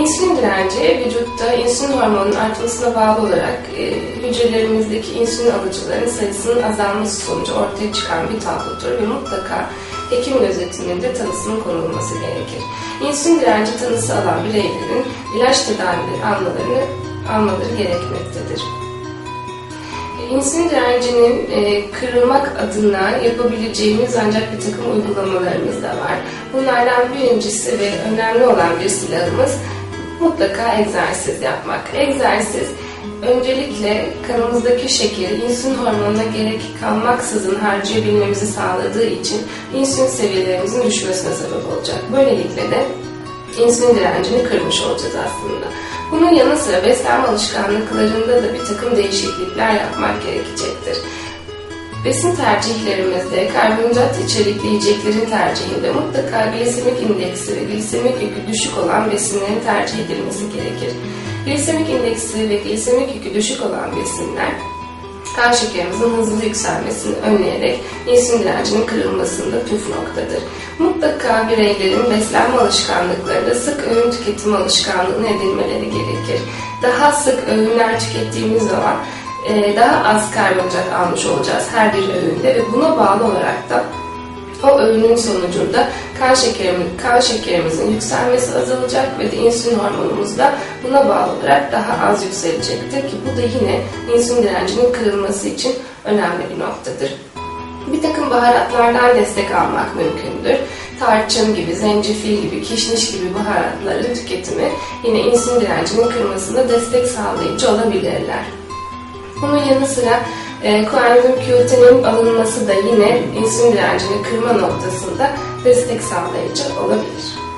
İnsülin direnci vücutta insülin hormonunun artmasına bağlı olarak e, hücrelerimizdeki insülin alıcıların sayısının azalması sonucu ortaya çıkan bir tablodur ve mutlaka hekim gözetiminde tanısının konulması gerekir. İnsülin direnci tanısı alan bireylerin ilaç tedavileri almalarını almaları gerekmektedir. İnsülin direncinin e, kırılmak adına yapabileceğimiz ancak bir takım uygulamalarımız da var. Bunlardan birincisi ve önemli olan bir silahımız mutlaka egzersiz yapmak. Egzersiz öncelikle kanımızdaki şekeri insülin hormonuna gerek kalmaksızın harcayabilmemizi sağladığı için insülin seviyelerimizin düşmesine sebep olacak. Böylelikle de insülin direncini kırmış olacağız aslında. Bunun yanı sıra beslenme alışkanlıklarında da bir takım değişiklikler yapmak gerekecektir. Besin tercihlerimizde karbonhidrat içerikli yiyeceklerin tercihinde mutlaka glisemik indeksi ve glisemik yükü düşük olan besinlerin tercih edilmesi gerekir. Glisemik indeksi ve glisemik yükü düşük olan besinler kan şekerimizin hızlı yükselmesini önleyerek insülin direncinin kırılmasında püf noktadır. Mutlaka bireylerin beslenme alışkanlıklarında sık öğün tüketimi alışkanlığını edinmeleri gerekir. Daha sık öğünler tükettiğimiz zaman daha az karbonhidrat almış olacağız her bir öğünde ve buna bağlı olarak da o öğünün sonucunda kan şekerimiz, kan şekerimizin yükselmesi azalacak ve de insülin hormonumuz da buna bağlı olarak daha az yükselecektir ki bu da yine insülin direncinin kırılması için önemli bir noktadır. Bir takım baharatlardan destek almak mümkündür. Tarçın gibi, zencefil gibi, kişniş gibi baharatların tüketimi yine insülin direncinin kırmasında destek sağlayıcı olabilirler. Bunun yanı sıra e, koenzim Q10'in alınması da yine insülin direncini kırma noktasında destek sağlayıcı olabilir.